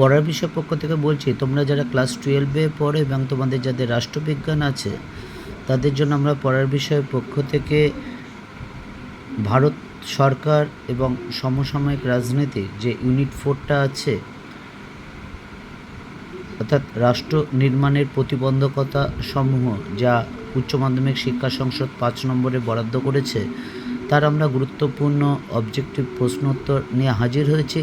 পড়ার বিষয় পক্ষ থেকে বলছি, তোমরা যারা ক্লাস টুয়েলভে পড়ো এবং তোমাদের যাদের রাষ্ট্রবিজ্ঞান আছে, তাদের জন্য আমরা পড়ার বিষয়ের পক্ষ থেকে ভারত সরকার এবং সমসাময়িক রাজনীতি যে ইউনিট ফোরটা আছে, অর্থাৎ রাষ্ট্র নির্মাণের প্রতিবন্ধকতা সমূহ যা উচ্চ মাধ্যমিক শিক্ষা সংসদ পাঁচ নম্বরে বরাদ্দ করেছে, তার আমরা গুরুত্বপূর্ণ অবজেক্টিভ প্রশ্নোত্তর নিয়ে হাজির হয়েছি।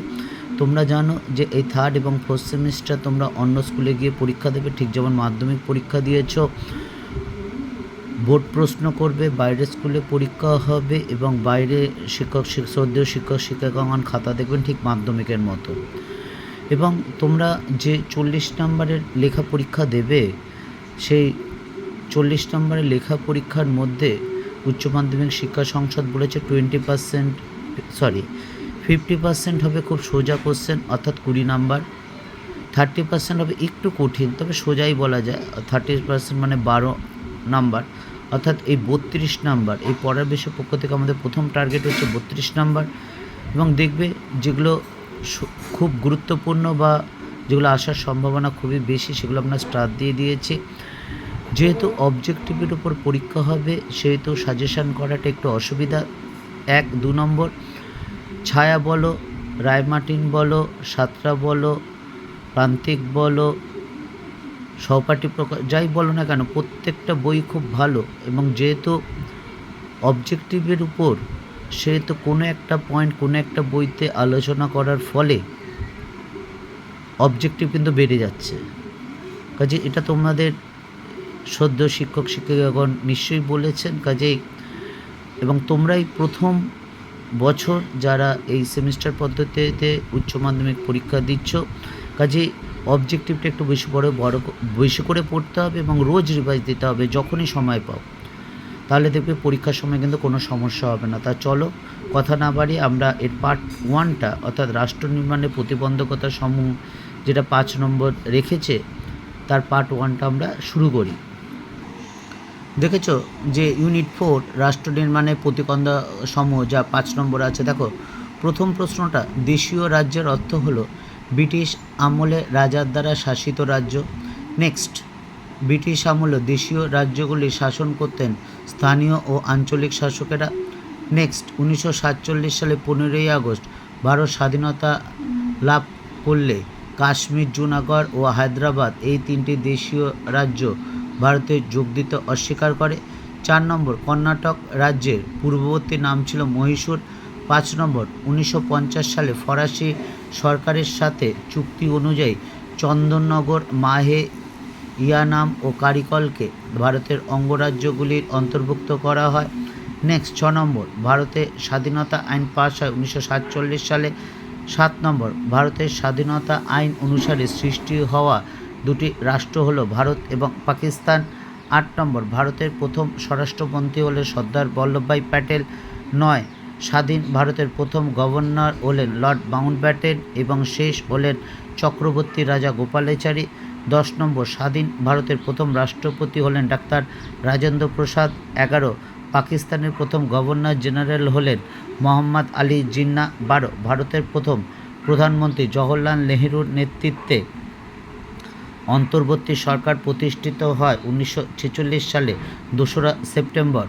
তোমরা জানো যে এই থার্ড এবং ফোর্থ সেমিস্টার তোমরা অন্য স্কুলে গিয়ে পরীক্ষা দেবে। ঠিক যেমন মাধ্যমিক পরীক্ষা দিয়েছ, বোর্ড প্রশ্ন করবে, বাইরের স্কুলে পরীক্ষা হবে এবং বাইরে শিক্ষক শিক- শ্রদ্ধেয় শিক্ষক শিক্ষকগণ খাতা দেখবেন ঠিক মাধ্যমিকের মতো। এবং তোমরা যে চল্লিশ নম্বরের লেখা পরীক্ষা দেবে, সেই চল্লিশ নম্বরের লেখা পরীক্ষার মধ্যে উচ্চ মাধ্যমিক শিক্ষা সংসদ বলেছে twenty percent sorry fifty percent হবে খুব সোজা কোশ্চেন অর্থাৎ কুড়ি নাম্বার। থার্টি পার্সেন্ট হবে একটু কঠিন, তবে সোজাই বলা যায়। থার্টি পার্সেন্ট মানে বারো নাম্বার। অর্থাৎ এই বত্রিশ নাম্বার, এই পড়ার বিষয় পক্ষ থেকে আমাদের প্রথম টার্গেট হচ্ছে বত্রিশ নাম্বার। এবং দেখবে যেগুলো খুব গুরুত্বপূর্ণ বা যেগুলো আসার সম্ভাবনা খুবই বেশি, সেগুলো আমরা স্টার দিয়ে দিয়েছি। যেহেতু অবজেক্টিভের উপর পরীক্ষা হবে, সেহেতু সাজেশন করাটা একটু অসুবিধা। এক, দু নম্বর ছায়া বলো রায়মার্টিন বলো, সাতরা বলো, প্রান্তিক বলো, সহপাঠী প্রকাশ যাই বলো না কেন, প্রত্যেকটা বই খুব ভালো এবং যেহেতু অবজেক্টিভের উপর, সেহেতু কোনো একটা পয়েন্ট, কোনো একটা বইতে আলোচনা করার ফলে অবজেক্টিভ কিন্তু বেড়ে যাচ্ছে। কাজে এটা তোমাদের সদ্য শিক্ষক, শিক্ষিকাগণ নিশ্চয়ই বলেছেন, কাজেই এবং তোমরাই প্রথম বছর যারা এই সেমিস্টার পদ্ধতিতে উচ্চ মাধ্যমিক পরীক্ষা দিচ্ছ, কাজে অবজেক্টিভটা একটু বেশি বড় বড় বেশি করে পড়তে হবে এবং রোজ রিভাইজ দিতে হবে যখনই সময় পাও। তাহলে দেখবে পরীক্ষার সময় কিন্তু কোনো সমস্যা হবে না। তা চলো, কথা না বাড়িয়ে আমরা এর পার্ট ওয়ানটা অর্থাৎ রাষ্ট্র নির্মাণের প্রতিবন্ধকতা সমূহ যেটা পাঁচ নম্বর রেখেছে, তার পার্ট ওয়ানটা আমরা শুরু করি। দেখেছ যে ইউনিট ফোর রাষ্ট্র নির্মাণের প্রতিকন্ধ সমূহ যা পাঁচ নম্বর আছে, দেখো? প্রথম প্রশ্নটা, দেশীয় রাজ্যের অর্থ হলো ব্রিটিশ আমলে রাজার দ্বারা শাসিত রাজ্য। নেক্সট ব্রিটিশ আমলে দেশীয় রাজ্যগুলি শাসন করতেন স্থানীয় ও আঞ্চলিক শাসকেরা। নেক্সট উনিশশো সাতচল্লিশ সালে পনেরোই আগস্ট ভারত স্বাধীনতা লাভ করলে কাশ্মীর, জুনাগড় ও হায়দ্রাবাদ এই তিনটি দেশীয় রাজ্য ভারতে যোগ দিতে অস্বীকার করে। চার নম্বর, কর্ণাটক রাজ্যের পূর্ববর্তী নাম ছিল মহীশূর। পাঁচ নম্বর, উনিশশো পঞ্চাশ সালে ফরাসি সরকারের সাথে চুক্তি অনুযায়ী চন্দননগর, মাহে ইয়ানাম ও কারিকলকে ভারতের অঙ্গরাজ্যগুলির অন্তর্ভুক্ত করা হয়। নেক্সট, ছ নম্বর, ভারতে স্বাধীনতা আইন পাশ হয় উনিশশো সাতচল্লিশ সালে। সাত নম্বর, ভারতের স্বাধীনতা আইন অনুসারে সৃষ্টি হওয়া দুটি রাষ্ট্র হলো ভারত এবং পাকিস্তান। আট নম্বর, ভারতের প্রথম স্বরাষ্ট্রমন্ত্রী হলেন সর্দার বল্লভভাই প্যাটেল। নয়, স্বাধীন ভারতের প্রথম গভর্নর হলেন লর্ড মাউন্টব্যাটেন এবং শেষ হলেন চক্রবর্তী রাজা গোপালাচারী। দশ নম্বর, স্বাধীন ভারতের প্রথম রাষ্ট্রপতি হলেন ডাক্তার রাজেন্দ্র প্রসাদ। এগারো, পাকিস্তানের প্রথম গভর্নর জেনারেল হলেন মোহাম্মদ আলী জিন্না বারো, ভারতের প্রথম প্রধানমন্ত্রী জওহরলাল নেহেরুর নেতৃত্বে অন্তর্বর্তী সরকার প্রতিষ্ঠিত হয় উনিশশো ছেচল্লিশ সালে, দোসরা সেপ্টেম্বর।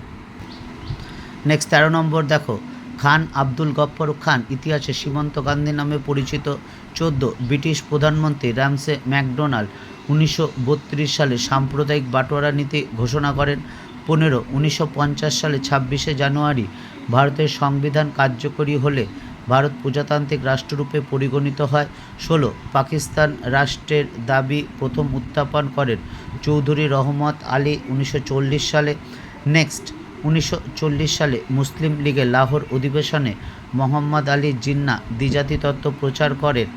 নেক্সট তেরো নম্বর দেখো। খান আব্দুল গফ্ফর খান, ইতিহাসে সীমন্ত গান্ধী নামে পরিচিত চোদ্দ ব্রিটিশ প্রধানমন্ত্রী র্যামসে ম্যাকডোনাল্ড উনিশশো বত্রিশ সালে সাম্প্রদায়িক বাটোয়ারা নীতি ঘোষণা করেন। পনেরো, উনিশশো সালে ছাব্বিশে জানুয়ারি ভারতের সংবিধান কার্যকরী হলে ভারত প্রজাতান্ত্রিক রাষ্ট্ররূপে পরিগণিত হয়। ষোলো, পাকিস্তান রাষ্ট্রের দাবি প্রথম উত্থাপন করেন চৌধুরী রহমত আলী উনিশশো চল্লিশ সালে। নেক্সট, উনিশশো চল্লিশ সালে মুসলিম লীগের লাহোর অধিবেশনে মোহাম্মদ আলী জিন্না দ্বিজাতি তত্ত্ব প্রচার করেন।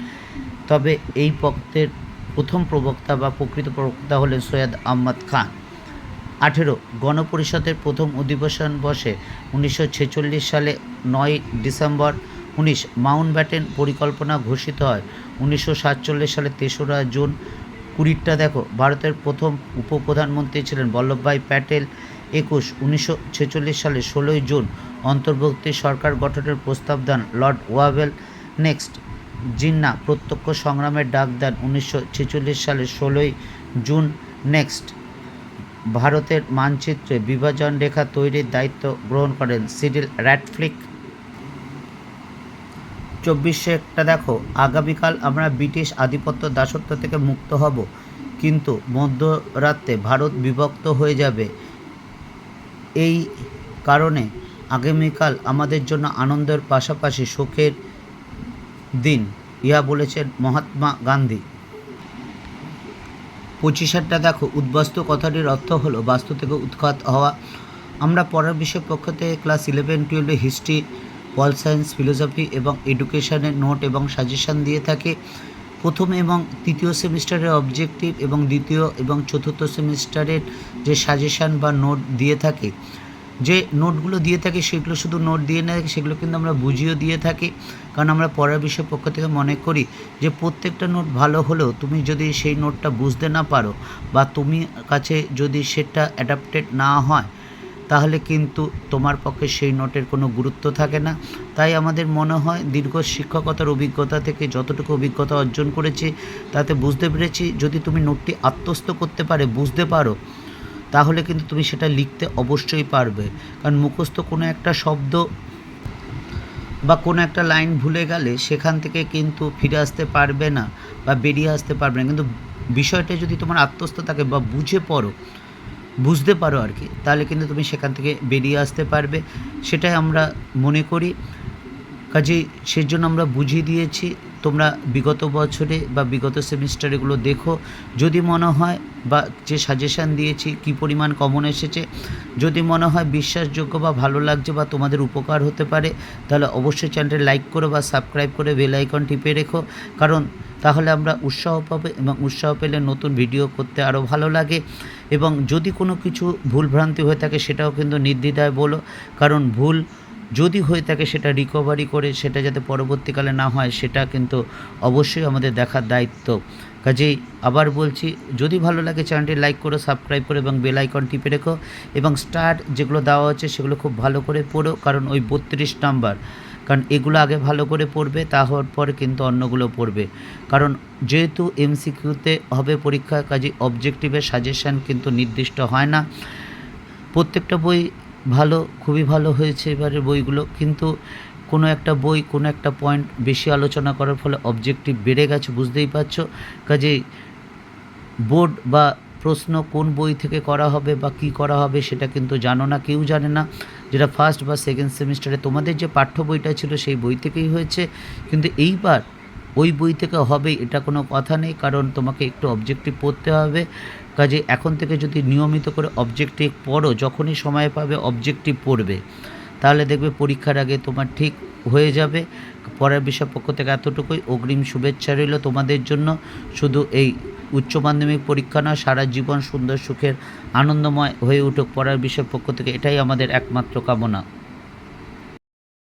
তবে এই পক্ষের প্রথম প্রবক্তা বা প্রকৃত প্রবক্তা হলেন সৈয়দ আহমদ খান। আঠেরো, গণপরিষদের প্রথম অধিবেশন বসে উনিশশো ছেচল্লিশ সালে নয় ডিসেম্বর উনিশ মাউন্ট ব্যাটেন পরিকল্পনা ঘোষিত হয়। উনিশশো সাতচল্লিশ সালে তেসরা জুন কুড়িটা দেখো, ভারতের প্রথম উপপ্রধানমন্ত্রী ছিলেন বল্লভভাই প্যাটেল। একুশ, উনিশশো ছেচল্লিশ সালে ষোলোই জুন অন্তর্বর্তী সরকার গঠনের প্রস্তাব দেন লর্ড ওয়াভেল। নেক্সট, জিন্না প্রত্যক্ষ সংগ্রামের ডাক দেন উনিশশো ছেচল্লিশ সালের ষোলোই জুন। নেক্সট, ভারতের মানচিত্রে বিভাজন রেখা তৈরির দায়িত্ব গ্রহণ করেন সিডিল র্যাটফ্লিক চব্বিশে একটা দেখো, আগামীকাল আমরা ব্রিটিশ আধিপত্য দাসত্ব থেকে মুক্ত হব। কিন্তু মধ্যরাতে ভারত বিভক্ত হয়ে যাবে। এই কারণে আগামীকাল আমাদের জন্য আনন্দের পাশাপাশি শোকের দিন, ইহা বলেছেন মহাত্মা গান্ধী। পঁচিশেরটা দেখো, উদ্বাস্তু কথাটির অর্থ হলো বাস্তু থেকে উৎখাত হওয়া। আমরা পরের বিষয় পক্ষ থেকে ক্লাস ইলেভেন টুয়েলভে হিস্ট্রি পল সায়েন্স ফিলোসফি এবং এডুকেশনের নোট এবং সাজেশান দিয়ে থাকে। প্রথম এবং তৃতীয় সেমিস্টারের অবজেক্টিভ এবং দ্বিতীয় এবং চতুর্থ সেমিস্টারের যে সাজেশান বা নোট দিয়ে থাকে, যে নোটগুলো দিয়ে থাকে সেগুলো শুধু নোট দিয়ে না, সেগুলো কিন্তু আমরা বুঝিয়েও দিয়ে থাকি। কারণ আমরা পড়ার বিষয় পক্ষ থেকে মনে করি যে প্রত্যেকটা নোট ভালো হলেও তুমি যদি সেই নোটটা বুঝতে না পারো বা তুমি কাছে যদি সেটা অ্যাডাপ্টেড না হয় তাহলে কিন্তু তোমার পক্ষে সেই নোটের কোনো গুরুত্ব থাকে না। তাই আমাদের মনে হয় দীর্ঘ শিক্ষকতার অভিজ্ঞতা থেকে যতটুকু অভিজ্ঞতা অর্জন করেছি, তাতে বুঝতে পেরেছি, যদি তুমি নোটটি আত্মস্থ করতে পারে, বুঝতে পারো, তাহলে কিন্তু তুমি সেটা লিখতে অবশ্যই পারবে। কারণ মুখস্থ কোনো একটা শব্দ বা কোনো একটা লাইন ভুলে গেলে সেখান থেকে কিন্তু ফিরে আসতে পারবে না বা বেরিয়ে আসতে পারবে না। কিন্তু বিষয়টা যদি তোমার আত্মস্থ থাকে বা বুঝে পড়ো বুঝতে পারো আর কি। তাহলে কিন্তু তুমি সেখান থেকে বেরিয়ে আসতে পারবে। সেটাই আমরা মনে করি। কাজেই সেজন্য আমরা বুঝিয়ে দিয়েছি। তোমরা বিগত বছরে বা বিগত সেমিস্টার এগুলো দেখো। যদি মনে হয় বা যে সাজেশান দিয়েছি, কি পরিমাণ কমন এসেছে, যদি মনে হয় বিশ্বাসযোগ্য বা ভালো লাগছে বা তোমাদের উপকার হতে পারে, তাহলে অবশ্যই চ্যানেলটি লাইক করো বা সাবস্ক্রাইব করে বেল আইকন টিপে রেখো। কারণ তাহলে আমরা উৎসাহ পাবো এবং উৎসাহ পেলে নতুন ভিডিও করতে আরও ভালো লাগে। এবং যদি কোনো কিছু ভুলভ্রান্তি হয়ে থাকে, সেটাও কিন্তু নির্দ্বিধায় বলো। কারণ ভুল যদি হয়ে থাকে সেটা রিকভারি করে, সেটা যাতে পরবর্তীকালে না হয়, সেটা কিন্তু অবশ্যই আমাদের দেখার দায়িত্ব। কাজেই আবার বলছি, যদি ভালো লাগে চ্যানেলটি লাইক করো সাবস্ক্রাইব করো এবং বেল আইকন টিপে রেখো এবং স্টার যেগুলো দেওয়া হচ্ছে সেগুলো খুব ভালো করে পড়ো, কারণ ওই বত্রিশ নাম্বার। কারণ এগুলো আগে ভালো করে পড়বে, তা হওয়ার পরে কিন্তু অন্যগুলো পড়বে। কারণ যেহেতু এমসিকিউতে হবে পরীক্ষা কাজে অবজেক্টিভের সাজেশান কিন্তু নির্দিষ্ট হয় না। প্রত্যেকটা বই ভালো, খুবই ভালো হয়েছে এবারের বইগুলো। কিন্তু কোনো একটা বই, কোনো একটা পয়েন্ট বেশি আলোচনা করার ফলে অবজেক্টিভ বেড়ে গেছে, বুঝতেই পারছ? কাজেই বোর্ড বা প্রশ্ন কোন বই থেকে করা হবে বা কি করা হবে সেটা কিন্তু জানো না, কেউ জানে না। যেটা ফার্স্ট বা সেকেন্ড সেমিস্টারে তোমাদের যে পাঠ্য বইটা ছিল সেই বই থেকেই হয়েছে। কিন্তু এইবার ওই বই থেকে হবে এটা কোনো কথা নেই, কারণ তোমাকে একটু অবজেক্টিভ পড়তে হবে। কাজে এখন থেকে যদি নিয়মিত করে অবজেক্টিভ পড়ো, যখনই সময় পাবে অবজেক্টিভ পড়বে। তাহলে দেখবে পরীক্ষার আগে তোমার ঠিক হয়ে যাবে। পরের বিষয় পক্ষ থেকে এতটুকুই। অগ্রিম শুভেচ্ছা রইল তোমাদের জন্য। শুধু এই উচ্চ মাধ্যমিক পরীক্ষা নয়, সারা জীবন সুন্দর সুখের আনন্দময় হয়ে উঠুক পড়ার বিষয় পক্ষ থেকে। এটাই আমাদের একমাত্র কামনা।